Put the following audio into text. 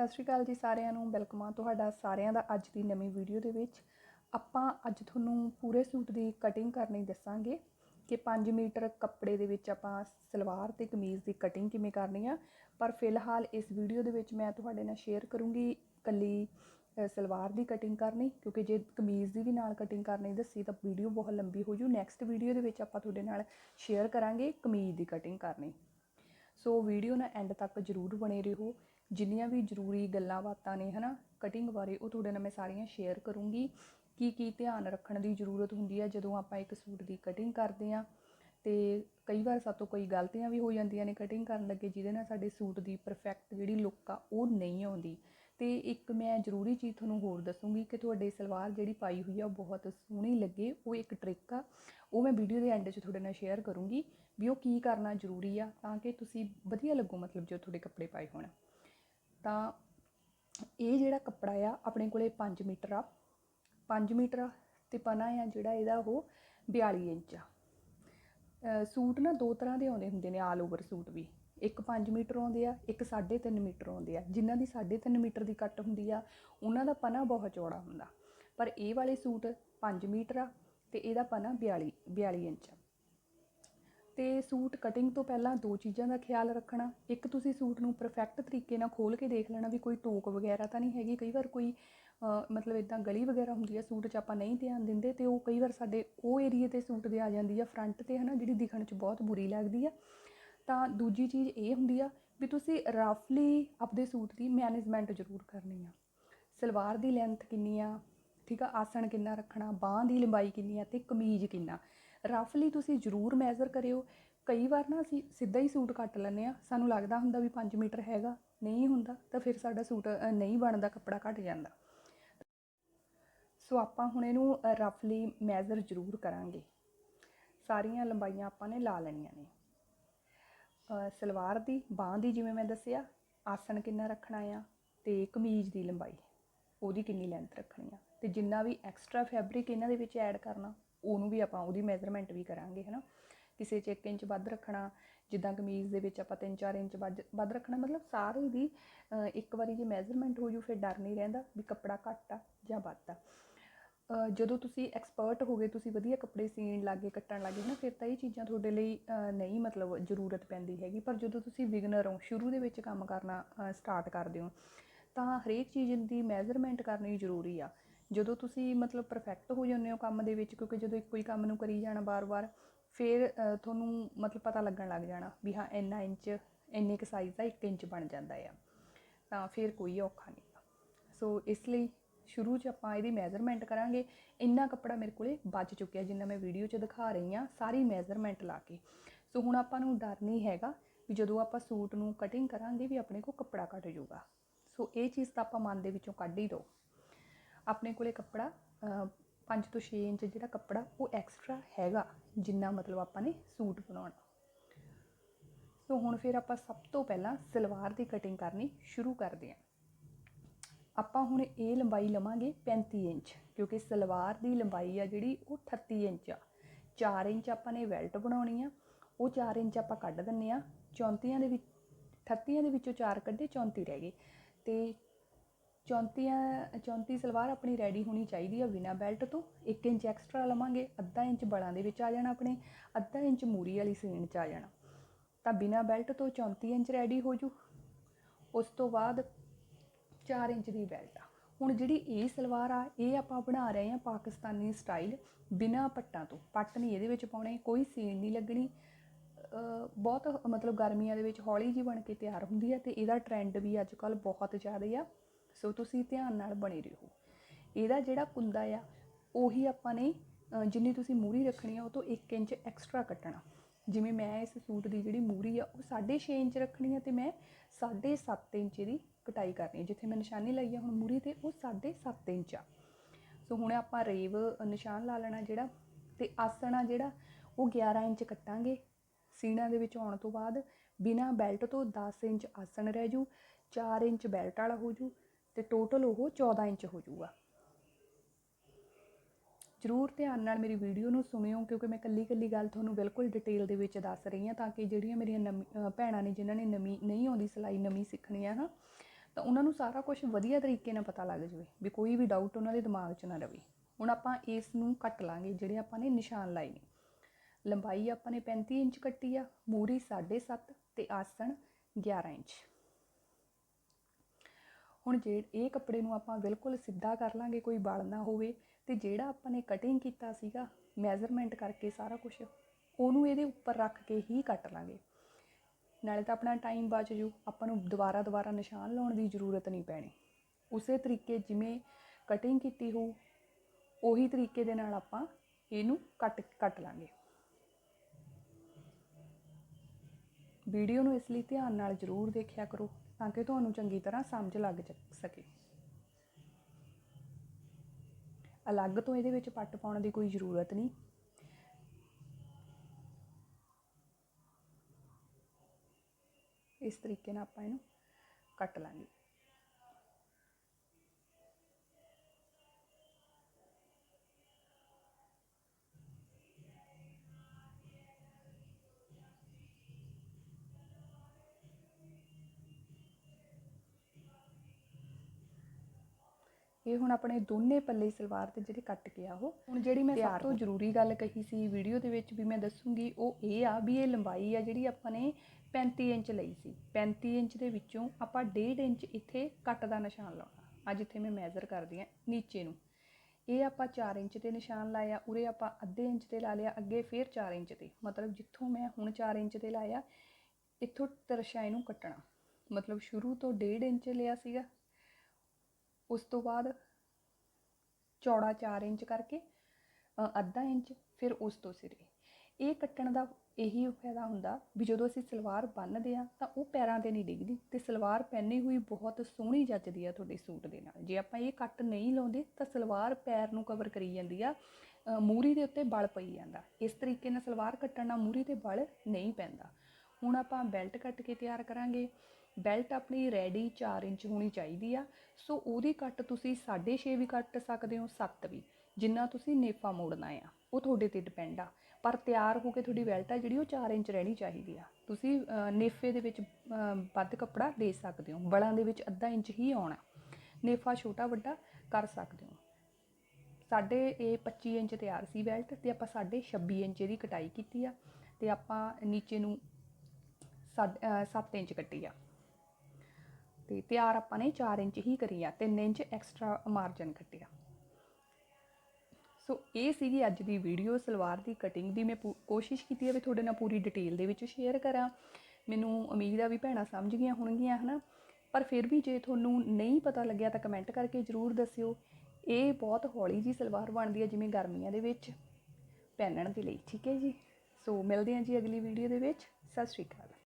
ਸਤਿ ਸ਼੍ਰੀ ਅਕਾਲ ਜੀ ਸਾਰਿਆਂ ਨੂੰ, ਵੈਲਕਮ ਆ ਤੁਹਾਡਾ ਸਾਰਿਆਂ ਦਾ ਅੱਜ ਦੀ ਨਵੀਂ ਵੀਡੀਓ ਦੇ ਵਿੱਚ। ਆਪਾਂ ਅੱਜ ਤੁਹਾਨੂੰ ਪੂਰੇ ਸੂਟ ਦੀ ਕਟਿੰਗ ਕਰਨੀ ਦੱਸਾਂਗੇ ਕਿ 5 ਮੀਟਰ ਕੱਪੜੇ ਦੇ ਵਿੱਚ ਆਪਾਂ ਸਲਵਾਰ ਤੇ ਕਮੀਜ਼ ਦੀ ਕਟਿੰਗ ਕਿਵੇਂ ਕਰਨੀ ਆ। ਪਰ ਫਿਲਹਾਲ ਇਸ ਵੀਡੀਓ ਦੇ ਵਿੱਚ ਮੈਂ ਤੁਹਾਡੇ ਨਾਲ ਸ਼ੇਅਰ ਕਰੂੰਗੀ ਕੱਲੀ ਸਲਵਾਰ ਦੀ ਕਟਿੰਗ ਕਰਨੀ, ਕਿਉਂਕਿ ਜੇ ਕਮੀਜ਼ ਦੀ ਵੀ ਨਾਲ ਕਟਿੰਗ ਕਰਨੀ ਦੱਸੀ ਤਾਂ ਵੀਡੀਓ ਬਹੁਤ ਲੰਬੀ ਹੋ ਜੂ। ਨੈਕਸਟ ਵੀਡੀਓ ਦੇ ਵਿੱਚ ਆਪਾਂ ਤੁਹਾਡੇ ਨਾਲ ਸ਼ੇਅਰ ਕਰਾਂਗੇ ਕਮੀਜ਼ ਦੀ ਕਟਿੰਗ ਕਰਨੀ। ਸੋ ਵੀਡੀਓ ਨਾਲ ਐਂਡ ਤੱਕ ਜਰੂਰ ਬਣੇ ਰਹੋ। ਜਿੰਨੀਆਂ ਵੀ ਜ਼ਰੂਰੀ ਗੱਲਾਂ ਬਾਤਾਂ ਨੇ ਹੈ ਨਾ ਕਟਿੰਗ ਬਾਰੇ ਉਹ ਤੁਹਾਡੇ ਨਾਲ ਮੈਂ ਸਾਰੀਆਂ ਸ਼ੇਅਰ ਕਰੂੰਗੀ। ਕੀ ਕੀ ਧਿਆਨ ਰੱਖਣ ਦੀ ਜ਼ਰੂਰਤ ਹੁੰਦੀ ਹੈ ਜਦੋਂ ਆਪਾਂ ਇੱਕ ਸੂਟ ਦੀ ਕਟਿੰਗ ਕਰਦੇ ਹਾਂ ਤੇ ਕਈ ਵਾਰ ਸਾਤੋਂ ਕੋਈ ਗਲਤੀਆਂ ਵੀ ਹੋ ਜਾਂਦੀਆਂ ਨੇ ਕਟਿੰਗ ਕਰਨ ਲੱਗੇ, ਜਿਹਦੇ ਨਾਲ ਸਾਡੇ ਸੂਟ ਦੀ ਪਰਫੈਕਟ ਜਿਹੜੀ ਲੁੱਕ ਆ, ਉਹ ਨਹੀਂ ਆਉਂਦੀ। ਤੇ ਇੱਕ ਮੈਂ ਜ਼ਰੂਰੀ ਚੀਜ਼ ਤੁਹਾਨੂੰ ਹੋਰ ਦੱਸੂੰਗੀ ਕਿ ਤੁਹਾਡੇ ਸਲਵਾਰ ਜਿਹੜੀ ਪਾਈ ਹੋਈ ਆ, ਉਹ ਬਹੁਤ ਸੋਹਣੀ ਲੱਗੇ, ਉਹ ਇੱਕ ਟ੍ਰਿਕ ਆ। ਉਹ ਮੈਂ ਵੀਡੀਓ ਦੇ ਐਂਡ 'ਚ ਤੁਹਾਡੇ ਨਾਲ ਸ਼ੇਅਰ ਕਰੂੰਗੀ ਵੀ ਉਹ ਕੀ ਕਰਨਾ ਜ਼ਰੂਰੀ ਆ, ਤਾਂ ਕਿ ਤੁਸੀਂ ਵਧੀਆ ਲੱਗੋ, ਮਤਲਬ ਜੋ ਤੁਹਾਡੇ ਕੱਪੜੇ ਪਾਏ ਹੋਣ। ਤਾਂ ਇਹ ਜਿਹੜਾ ਕੱਪੜਾ ਆ, ਆਪਣੇ ਕੋਲੇ 5 ਮੀਟਰ ਆ। 5 ਮੀਟਰ ਆ ਤੇ ਪਨਾ ਆ ਜਿਹੜਾ ਇਹਦਾ ਉਹ 42 ਇੰਚ ਆ। ਸੂਟ ਨਾ ਦੋ ਤਰ੍ਹਾਂ ਦੇ ਆਉਂਦੇ ਹੁੰਦੇ ਨੇ, ਆਲ ਓਵਰ ਸੂਟ ਵੀ। ਇੱਕ 5 ਮੀਟਰ ਆਉਂਦੇ ਆ, ਇੱਕ 3.5 ਮੀਟਰ ਆਉਂਦੇ ਆ। ਜਿਨ੍ਹਾਂ ਦੀ 3.5 ਮੀਟਰ ਦੀ ਕੱਟ ਹੁੰਦੀ ਆ, ਉਹਨਾਂ ਦਾ ਪਨਾ ਬਹੁਤ ਚੌੜਾ ਹੁੰਦਾ। ਪਰ ਇਹ ਵਾਲੇ ਸੂਟ 5 ਮੀਟਰ ਆ ਤੇ ਇਹਦਾ ਪਨਾ 42 42 ਇੰਚ ਆ। ਤੇ ਸੂਟ ਕਟਿੰਗ ਤੋਂ ਪਹਿਲਾਂ ਦੋ ਚੀਜ਼ਾਂ ਦਾ ਖਿਆਲ ਰੱਖਣਾ। ਇੱਕ ਤੁਸੀਂ ਸੂਟ ਨੂੰ ਪਰਫੈਕਟ ਤਰੀਕੇ ਨਾਲ ਖੋਲ ਕੇ ਦੇਖ ਲੈਣਾ ਵੀ ਕੋਈ ਟੋਕ ਵਗੈਰਾ ਤਾਂ ਨਹੀਂ ਹੈਗੀ। ਕਈ ਵਾਰ ਕੋਈ ਮਤਲਬ ਇਦਾਂ ਗਲੀ ਵਗੈਰਾ ਹੁੰਦੀ ਆ ਸੂਟ 'ਚ ਆਪਾਂ ਨਹੀਂ ਧਿਆਨ ਦਿੰਦੇ ਤੇ ਉਹ ਕਈ ਵਾਰ ਸਾਡੇ ਉਹ ਏਰੀਏ ਤੇ ਸੂਟ ਦੇ ਆ ਜਾਂਦੀ ਆ ਫਰੰਟ ਤੇ ਹਨਾ, ਜਿਹੜੀ ਦਿਖਣ 'ਚ ਬਹੁਤ ਬੁਰੀ ਲੱਗਦੀ ਆ। ਤਾਂ ਦੂਜੀ ਚੀਜ਼ ਇਹ ਹੁੰਦੀ ਆ ਵੀ ਤੁਸੀਂ ਰਫਲੀ ਆਪਦੇ ਸੂਟ ਦੀ ਮੈਨੇਜਮੈਂਟ ਜ਼ਰੂਰ ਕਰਨੀ ਆ। ਸਲਵਾਰ ਦੀ ਲੈਂਥ ਕਿੰਨੀ ਆ, ਠੀਕ ਆ, ਆਸਣ ਕਿੰਨਾ ਰੱਖਣਾ, ਬਾਹਾਂ ਦੀ ਲੰਬਾਈ ਕਿੰਨੀ ਆ ਤੇ ਕਮੀਜ਼ ਕਿੰਨਾ। ਰਫਲੀ ਤੁਸੀਂ ਜ਼ਰੂਰ ਮੈਜ਼ਰ ਕਰਿਓ। ਕਈ ਵਾਰ ਨਾ ਅਸੀਂ ਸਿੱਧਾ ਹੀ ਸੂਟ ਕੱਟ ਲੈਂਦੇ ਆ ਸਾਨੂੰ ਲੱਗਦਾ ਹੁੰਦਾ ਵੀ 5 ਮੀਟਰ ਹੈਗਾ, ਨਹੀਂ ਹੁੰਦਾ ਤਾਂ ਫਿਰ ਸਾਡਾ ਸੂਟ ਨਹੀਂ ਬਣਦਾ, ਕੱਪੜਾ ਘਟ ਜਾਂਦਾ। ਸੋ ਆਪਾਂ ਹੁਣ ਇਹਨੂੰ ਰਫਲੀ ਮੈਜ਼ਰ ਜ਼ਰੂਰ ਕਰਾਂਗੇ। ਸਾਰੀਆਂ ਲੰਬਾਈਆਂ ਆਪਾਂ ਨੇ ਲਾ ਲੈਣੀਆਂ ਨੇ। ਸਲਵਾਰ ਦੀ, ਬਾਹ ਦੀ ਜਿਵੇਂ ਮੈਂ ਦੱਸਿਆ, ਆਸਣ ਕਿੰਨਾ ਰੱਖਣਾ ਆ ਤੇ ਕਮੀਜ਼ ਦੀ ਲੰਬਾਈ। ਉਹਦੀ ਕਿੰਨੀ ਲੈਂਥ ਰੱਖਣੀ ਆ। ਤੇ ਜਿੰਨਾ ਵੀ ਐਕਸਟਰਾ ਫੈਬਰਿਕ ਇਹਨਾਂ ਦੇ ਵਿੱਚ ਐਡ ਕਰਨਾ ਉਹਨੂੰ ਵੀ ਆਪਾਂ ਉਹਦੀ ਮੈਜ਼ਰਮੈਂਟ ਵੀ ਕਰਾਂਗੇ, ਹਨਾ। ਕਿਸੇ 'ਚ 1 ਇੰਚ ਵੱਧ ਰੱਖਣਾ, ਜਿੱਦਾਂ ਕਮੀਜ਼ ਦੇ ਵਿੱਚ ਆਪਾਂ 3-4 ਇੰਚ ਵੱਧ ਵੱਧ ਰੱਖਣਾ, ਮਤਲਬ ਸਾਰੇ ਦੀ ਇੱਕ ਵਾਰੀ ਜੇ ਮੈਜ਼ਰਮੈਂਟ ਹੋ ਜੂ, ਫਿਰ ਡਰ ਨਹੀਂ ਰਹਿੰਦਾ ਵੀ ਕੱਪੜਾ ਘੱਟ ਆ ਜਾਂ ਵੱਧ ਆ। ਜਦੋਂ ਤੁਸੀਂ ਐਕਸਪਰਟ ਹੋ ਗਏ, ਤੁਸੀਂ ਵਧੀਆ ਕੱਪੜੇ ਸੀਣ ਲੱਗੇ ਕੱਟਣ ਲੱਗੇ ਨਾ, ਫਿਰ ਤਾਂ ਇਹ ਚੀਜ਼ਾਂ ਤੁਹਾਡੇ ਲਈ ਨਹੀਂ ਮਤਲਬ ਜ਼ਰੂਰਤ ਪੈਂਦੀ ਹੈਗੀ। ਪਰ ਜਦੋਂ ਤੁਸੀਂ ਬਿਗਨਰ ਹੋ, ਸ਼ੁਰੂ ਦੇ ਵਿੱਚ ਕੰਮ ਕਰਨਾ ਸਟਾਰਟ ਕਰਦੇ ਹੋ, ਤਾਂ ਹਰੇਕ ਚੀਜ਼ ਦੀ ਮੈਜ਼ਰਮੈਂਟ ਕਰਨੀ ਜ਼ਰੂਰੀ ਆ। ਜਦੋਂ ਤੁਸੀਂ ਮਤਲਬ ਪਰਫੈਕਟ ਹੋ ਜਾਂਦੇ ਹੋ ਕੰਮ ਦੇ ਵਿੱਚ, ਕਿਉਂਕਿ ਜਦੋਂ ਇੱਕੋ ਹੀ ਕੰਮ ਨੂੰ ਕਰੀ ਜਾਣਾ ਬਾਰ-ਬਾਰ ਫਿਰ ਤੁਹਾਨੂੰ ਮਤਲਬ ਪਤਾ ਲੱਗਣ ਲੱਗ ਜਾਣਾ ਵੀ ਹਾਂ, ਇੰਨਾ ਇੰਚ, ਇੰਨੇ ਕੁ ਸਾਈਜ਼ ਦਾ 1 ਇੰਚ ਬਣ ਜਾਂਦਾ ਆ। ਤਾਂ ਫਿਰ ਕੋਈ ਔਖਾ ਨਹੀਂ ਸੋ ਇਸ ਲਈ ਸ਼ੁਰੂ 'ਚ ਆਪਾਂ ਇਹਦੀ ਮੈਜ਼ਰਮੈਂਟ ਕਰਾਂਗੇ। ਇੰਨਾ ਕੱਪੜਾ ਮੇਰੇ ਕੋਲੇ ਬਚ ਚੁੱਕਿਆ, ਜਿੰਨਾ ਮੈਂ ਵੀਡੀਓ 'ਚ ਦਿਖਾ ਰਹੀ ਹਾਂ, ਸਾਰੀ ਮੈਜ਼ਰਮੈਂਟ ਲਾ ਕੇ। ਸੋ ਹੁਣ ਆਪਾਂ ਨੂੰ ਡਰ ਨਹੀਂ ਹੈਗਾ ਵੀ ਜਦੋਂ ਆਪਾਂ ਸੂਟ ਨੂੰ ਕਟਿੰਗ ਕਰਾਂਗੇ ਵੀ ਆਪਣੇ ਕੋਲ ਕੱਪੜਾ ਘਟ ਜਾਊਗਾ। ਸੋ ਇਹ ਚੀਜ਼ ਤਾਂ ਆਪਾਂ ਮਨ ਦੇ ਵਿੱਚੋਂ ਕੱਢ ਹੀ ਦਿਓ ਆਪਣੇ ਕੋਲੇ ਕੱਪੜਾ 5 ਤੋਂ 6 ਇੰਚ ਜਿਹੜਾ ਕੱਪੜਾ, ਉਹ ਐਕਸਟਰਾ ਹੈਗਾ, ਜਿੰਨਾ ਮਤਲਬ ਆਪਾਂ ਨੇ ਸੂਟ ਬਣਾਉਣਾ। ਸੋ ਹੁਣ ਫਿਰ ਆਪਾਂ ਸਭ ਤੋਂ ਪਹਿਲਾਂ ਸਲਵਾਰ ਦੀ ਕਟਿੰਗ ਕਰਨੀ ਸ਼ੁਰੂ ਕਰਦੇ ਹਾਂ। ਆਪਾਂ ਹੁਣ ਇਹ ਲੰਬਾਈ ਲਵਾਂਗੇ 35 ਇੰਚ, ਕਿਉਂਕਿ ਸਲਵਾਰ ਦੀ ਲੰਬਾਈ ਆ ਜਿਹੜੀ, ਉਹ 38 ਇੰਚ ਆ। 4 ਇੰਚ ਆਪਾਂ ਨੇ ਵੈਲਟ ਬਣਾਉਣੀ ਆ, ਉਹ 4 ਇੰਚ ਆਪਾਂ ਕੱਢ ਦਿੰਨੇ ਆ 34 ਦੇ ਵਿੱਚ 38 ਦੇ ਵਿੱਚੋਂ 4 ਕੱਢੇ 34 ਰਹਿ ਗਏ ਤੇ 34 34 ਸਲਵਾਰ ਆਪਣੀ ਰੈਡੀ ਹੋਣੀ ਚਾਹੀਦੀ ਆ ਬਿਨਾ ਬੈਲਟ ਤੋਂ। 1 ਇੰਚ ਐਕਸਟਰਾ ਲਵਾਂਗੇ, ਅੱਧਾ ਇੰਚ ਬਲਾਂ ਦੇ ਵਿੱਚ ਆ ਜਾਣਾ ਆਪਣੇ, ਅੱਧਾ ਇੰਚ ਮੂਰੀ ਵਾਲੀ ਸੀਨ 'ਚ ਆ ਜਾਣਾ। ਤਾਂ ਬਿਨਾ ਬੈਲਟ ਤੋਂ 34 ਇੰਚ ਰੈਡੀ ਹੋ ਜੂ। ਉਸ ਤੋਂ ਬਾਅਦ 4 ਇੰਚ ਦੀ ਬੈਲਟ ਆ। ਹੁਣ ਜਿਹੜੀ ਇਹ ਸਲਵਾਰ ਆ, ਇਹ ਆਪਾਂ ਬਣਾ ਰਹੇ ਆ ਪਾਕਿਸਤਾਨੀ ਸਟਾਈਲ ਬਿਨਾ ਪੱਟਾਂ ਤੋਂ। ਪੱਟ ਨਹੀਂ ਇਹਦੇ ਵਿੱਚ ਪਾਉਣੇ, ਕੋਈ ਸੀਨ ਨਹੀਂ ਲੱਗਣੀ। ਬਹੁਤ ਮਤਲਬ ਗਰਮੀਆਂ ਦੇ ਵਿੱਚ ਹੌਲੀ ਜੀ ਬਣ ਕੇ ਤਿਆਰ ਹੁੰਦੀ ਹੈ ਤੇ ਇਹਦਾ ਟ੍ਰੈਂਡ ਵੀ ਅੱਜ ਕੱਲ ਬਹੁਤ ਜ਼ਿਆਦਾ ਆ। ਸੋ ਤੁਸੀਂ ਧਿਆਨ ਨਾਲ ਬਣੇ ਰਹੋ। ਇਹਦਾ ਜਿਹੜਾ ਕੁੰਦਾ ਆ, ਉਹੀ ਆਪਾਂ ਨੇ ਜਿੰਨੀ ਤੁਸੀਂ ਮੂਰੀ ਰੱਖਣੀ ਆ, ਉਹ ਤੋਂ 1 ਇੰਚ ਐਕਸਟਰਾ ਕੱਟਣਾ। ਜਿਵੇਂ ਮੈਂ ਇਸ ਸੂਟ ਦੀ ਜਿਹੜੀ ਮੂਰੀ ਆ, ਉਹ 6.5 ਇੰਚ ਰੱਖਣੀ ਆ ਤੇ ਮੈਂ 7.5 ਇੰਚ ਦੀ ਕਟਾਈ ਕਰਨੀ ਹੈ ਜਿੱਥੇ ਮੈਂ ਨਿਸ਼ਾਨੀ ਲਾਈ ਆ ਹੁਣ ਮੂਰੀ ਤੇ, ਉਹ 7.5 ਇੰਚ ਆ। ਸੋ ਹੁਣ ਆਪਾਂ ਰੇਵ ਨਿਸ਼ਾਨ ਲਾ ਲੈਣਾ ਜਿਹੜਾ, ਤੇ ਆਸਣਾ ਜਿਹੜਾ, ਉਹ 11 ਇੰਚ ਕੱਟਾਂਗੇ। ਸੀਣਾ ਦੇ ਵਿੱਚ ਆਉਣ ਤੋਂ ਬਾਅਦ ਬਿਨਾ ਬੈਲਟ ਤੋਂ 10 ਇੰਚ ਆਸਣ ਰਹਿ ਜੂ 4 ਇੰਚ ਬੈਲਟ ਵਾਲਾ ਹੋ ਜੂ ਤੇ ਟੋਟਲ ਉਹ 14 ਇੰਚ ਹੋ ਜੂਗਾ ਜ਼ਰੂਰ ਧਿਆਨ ਨਾਲ ਮੇਰੀ ਵੀਡੀਓ ਨੂੰ ਸੁਣਿਓ, ਕਿਉਂਕਿ ਮੈਂ ਕੱਲੀ ਕੱਲੀ ਗੱਲ ਤੁਹਾਨੂੰ ਬਿਲਕੁਲ ਡਿਟੇਲ ਦੇ ਵਿੱਚ ਦੱਸ ਰਹੀ ਹਾਂ, ਤਾਂ ਕਿ ਜਿਹੜੀਆਂ ਮੇਰੀਆਂ ਨਵੀਂ ਭੈਣਾਂ ਨੇ ਜਿਨ੍ਹਾਂ ਨੇ ਨਵੀਂ, ਨਹੀਂ ਆਉਂਦੀ ਸਿਲਾਈ, ਨਵੀਂ ਸਿੱਖਣੀ ਆ ਨਾ, ਤਾਂ ਉਹਨਾਂ ਨੂੰ ਸਾਰਾ ਕੁਝ ਵਧੀਆ ਤਰੀਕੇ ਨਾਲ ਪਤਾ ਲੱਗ ਜਾਵੇ ਵੀ ਕੋਈ ਵੀ ਡਾਊਟ ਉਹਨਾਂ ਦੇ ਦਿਮਾਗ 'ਚ ਨਾ ਰਵੇ। ਹੁਣ ਆਪਾਂ ਇਸ ਨੂੰ ਕੱਟ ਲਾਂਗੇ, ਜਿਹੜੇ ਆਪਾਂ ਨੇ ਨਿਸ਼ਾਨ ਲਾਏ ਨੇ। ਲੰਬਾਈ ਆਪਾਂ ਨੇ 35 ਇੰਚ ਕੱਟੀ ਆ, ਮੂਰੀ 7.5 ਤੇ ਆਸਣ 11 ਇੰਚ। ਹੁਣ ਜੇ ਇਹ ਕੱਪੜੇ ਨੂੰ ਆਪਾਂ ਬਿਲਕੁਲ ਸਿੱਧਾ ਕਰ ਲਾਂਗੇ, ਕੋਈ ਵਲ ਨਾ ਹੋਵੇ, ਤੇ ਜਿਹੜਾ ਆਪਾਂ ਨੇ ਕਟਿੰਗ ਕੀਤਾ ਸੀਗਾ ਮੈਜ਼ਰਮੈਂਟ ਕਰਕੇ ਸਾਰਾ ਕੁਝ ਉਹਨੂੰ ਇਹਦੇ ਉੱਪਰ ਰੱਖ ਕੇ ਹੀ ਕੱਟ ਲਾਂਗੇ। ਨਾਲੇ ਤਾਂ ਆਪਣਾ ਟਾਈਮ ਬਚ ਜੂ, ਆਪਾਂ ਨੂੰ ਦੁਬਾਰਾ ਦੁਬਾਰਾ ਨਿਸ਼ਾਨ ਲਾਉਣ ਦੀ ਜ਼ਰੂਰਤ ਨਹੀਂ ਪੈਣੀ। ਉਸੇ ਤਰੀਕੇ ਜਿਵੇਂ ਕਟਿੰਗ ਕੀਤੀ ਹੋ ਉਹੀ ਤਰੀਕੇ ਦੇ ਨਾਲ ਆਪਾਂ ਇਹਨੂੰ ਕੱਟ ਕੱਟ ਲਾਂਗੇ। ਵੀਡੀਓ ਨੂੰ ਇਸ ਲਈ ਧਿਆਨ ਨਾਲ ਜ਼ਰੂਰ ਦੇਖਿਆ ਕਰੋ। ਤਾਂ ਕਿ ਤੁਹਾਨੂੰ ਚੰਗੀ ਤਰ੍ਹਾਂ ਸਮਝ ਲੱਗ ਸਕੇ। ਅਲੱਗ ਤੋਂ ਇਹਦੇ ਵਿੱਚ ਪੱਟ ਪਾਉਣ ਦੀ ਕੋਈ ਜ਼ਰੂਰਤ ਨਹੀਂ। ਇਸ ਤਰੀਕੇ ਨਾਲ ਆਪਾਂ ਇਹਨੂੰ ਕੱਟ ਲਾਂਗੇ। ਇਹ ਹੁਣ ਆਪਣੇ ਦੋਨੇ ਪੱਲੇ ਸਲਵਾਰ ਤੇ ਜਿਹੜੇ ਕੱਟ ਕੇ ਆ ਉਹ। ਹੁਣ ਜਿਹੜੀ ਮੈਂ ਸਭ ਤੋਂ ਜ਼ਰੂਰੀ ਗੱਲ ਕਹੀ ਸੀ ਵੀਡੀਓ ਦੇ ਵਿੱਚ ਵੀ ਮੈਂ ਦੱਸੂਗੀ ਉਹ ਇਹ ਆ ਵੀ ਇਹ ਲੰਬਾਈ ਆ ਜਿਹੜੀ ਆਪਾਂ ਨੇ 35 ਇੰਚ ਲਈ ਸੀ। 35 ਇੰਚ ਦੇ ਵਿੱਚੋਂ ਆਪਾਂ 1.5 ਇੰਚ ਇੱਥੇ ਕੱਟ ਦਾ ਨਿਸ਼ਾਨ ਲਾਉਣਾ। ਆ ਜਿੱਥੇ ਮੈਂ ਮੈਜ਼ਰ ਕਰਦੀ ਆ ਨੀਚੇ ਨੂੰ। ਇਹ ਆਪਾਂ 4 ਇੰਚ ਤੇ ਨਿਸ਼ਾਨ ਲਾਇਆ ਉਰੇ ਆਪਾਂ ਅੱਧੇ ਇੰਚ ਤੇ ਲਾ ਲਿਆ ਅੱਗੇ ਫੇਰ 4 ਇੰਚ ਤੇ। ਮਤਲਬ ਜਿੱਥੋਂ ਮੈਂ ਹੁਣ 4 ਇੰਚ ਤੇ ਲਾਇਆ ਇੱਥੋਂ ਤਿਰਛਾ ਇਹਨੂੰ ਕੱਟਣਾ। ਮਤਲਬ ਸ਼ੁਰੂ ਤੋਂ 1.5 ਇੰਚ ਲਿਆ ਸੀਗਾ ਉਸ ਤੋਂ ਬਾਅਦ ਚੌੜਾ 4 ਇੰਚ ਕਰਕੇ ਅੱਧਾ ਇੰਚ ਫਿਰ ਉਸ ਤੋਂ ਸਿਰੇ। ਇਹ ਕੱਟਣ ਦਾ ਇਹੀ ਫਾਇਦਾ ਹੁੰਦਾ ਵੀ ਜਦੋਂ ਅਸੀਂ ਸਲਵਾਰ ਬੰਨਦੇ ਆ ਤਾਂ ਉਹ ਪੈਰਾਂ ਤੇ ਨਹੀਂ ਡਿੱਗਦੀ ਤੇ ਸਲਵਾਰ ਪਹਿਨੀ ਹੋਈ ਬਹੁਤ ਸੋਹਣੀ ਜੱਜਦੀ ਆ ਤੁਹਾਡੇ ਸੂਟ ਦੇ ਨਾਲ। ਜੇ ਆਪਾਂ ਇਹ ਕੱਟ ਨਹੀਂ ਲਾਉਂਦੇ ਤਾਂ ਸਲਵਾਰ ਪੈਰ ਨੂੰ ਕਵਰ ਕਰੀ ਜਾਂਦੀ ਆ ਅ, ਮੂਰੀ ਦੇ ਉੱਤੇ ਬਲ ਪਈ ਜਾਂਦਾ। ਇਸ ਤਰੀਕੇ ਨਾਲ ਸਲਵਾਰ ਕੱਟਣ ਨਾਲ ਮੂਰੀ ਤੇ ਬਲ ਨਹੀਂ ਪੈਂਦਾ। ਹੁਣ ਆਪਾਂ ਬੈਲਟ ਕੱਟ ਕੇ ਤਿਆਰ ਕਰਾਂਗੇ। ਬੈਲਟ ਆਪਣੀ ਰੈਡੀ 4 ਇੰਚ ਹੋਣੀ ਚਾਹੀਦੀ ਆ। ਸੋ ਉਹਦੀ ਕੱਟ ਤੁਸੀਂ 6.5 ਵੀ ਕੱਟ ਸਕਦੇ ਹੋ 7 ਵੀ, ਜਿੰਨਾ ਤੁਸੀਂ ਨੇਫਾ ਮੋੜਨਾ ਆ, ਉਹ ਤੁਹਾਡੇ ਤੇ ਡਿਪੈਂਡ ਆ। ਪਰ ਤਿਆਰ ਹੋ ਕੇ ਤੁਹਾਡੀ ਬੈਲਟ ਆ ਜਿਹੜੀ, ਉਹ 4 ਇੰਚ ਰਹਿਣੀ ਚਾਹੀਦੀ ਆ। ਤੁਸੀਂ ਨੇਫੇ ਦੇ ਵਿੱਚ ਵੱਧ ਕੱਪੜਾ ਦੇ ਸਕਦੇ ਹੋ ਬਲਾਂ ਦੇ ਵਿੱਚ ਅੱਧਾ ਇੰਚ ਹੀ ਆਉਣਾ। ਨੇਫਾ ਛੋਟਾ ਵੱਡਾ ਕਰ ਸਕਦੇ ਹੋ। ਸਾਡੇ ਇਹ 25 ਇੰਚ ਤਿਆਰ ਸੀ ਬੈਲਟ ਤੇ ਆਪਾਂ ਸਾਡੇ 26 ਇੰਚ ਦੀ ਕਟਾਈ ਕੀਤੀ ਆ ਤੇ ਆਪਾਂ ਨੀਚੇ ਨੂੰ 7 ਇੰਚ ਕੱਟੀ ਆ। ਤੇ ਤਿਆਰ ਆਪਾਂ ਨੇ 4 ਇੰਚ ਹੀ ਕਰੀ ਆ 3 ਇੰਚ ਐਕਸਟਰਾ ਮਾਰਜਨ ਕੱਟਿਆ। ਸੋ ਇਹ ਸੀਗੀ ਅੱਜ ਦੀ ਵੀਡੀਓ ਸਲਵਾਰ ਦੀ ਕਟਿੰਗ ਦੀ। ਮੈਂ ਪੂ- ਕੋਸ਼ਿਸ਼ ਕੀਤੀ ਹੈ ਵੀ ਤੁਹਾਡੇ ਨਾਲ ਪੂਰੀ ਡਿਟੇਲ ਦੇ ਵਿੱਚ ਸ਼ੇਅਰ ਕਰਾਂ। ਮੈਨੂੰ ਉਮੀਦ ਆ ਵੀ ਭੈਣਾਂ ਸਮਝ ਗਈਆਂ ਹੋਣਗੀਆਂ, ਹਨਾ? ਪਰ ਫਿਰ ਵੀ ਜੇ ਤੁਹਾਨੂੰ ਨਹੀਂ ਪਤਾ ਲੱਗਿਆ ਤਾਂ ਕਮੈਂਟ ਕਰਕੇ ਜ਼ਰੂਰ ਦੱਸਿਓ। ਇਹ ਬਹੁਤ ਹੌਲੀ ਜੀ ਸਲਵਾਰ ਬਣਦੀ ਹੈ ਜਿਵੇਂ ਗਰਮੀਆਂ ਦੇ ਵਿੱਚ। ਪਹਿਨਣ ਦੇ ਲਈ, ਠੀਕ ਹੈ ਜੀ? ਸੋ ਮਿਲਦੇ ਹਾਂ ਜੀ ਅਗਲੀ ਵੀਡੀਓ ਦੇ ਵਿੱਚ। ਸਤਿ ਸ਼੍ਰੀ ਅਕਾਲ।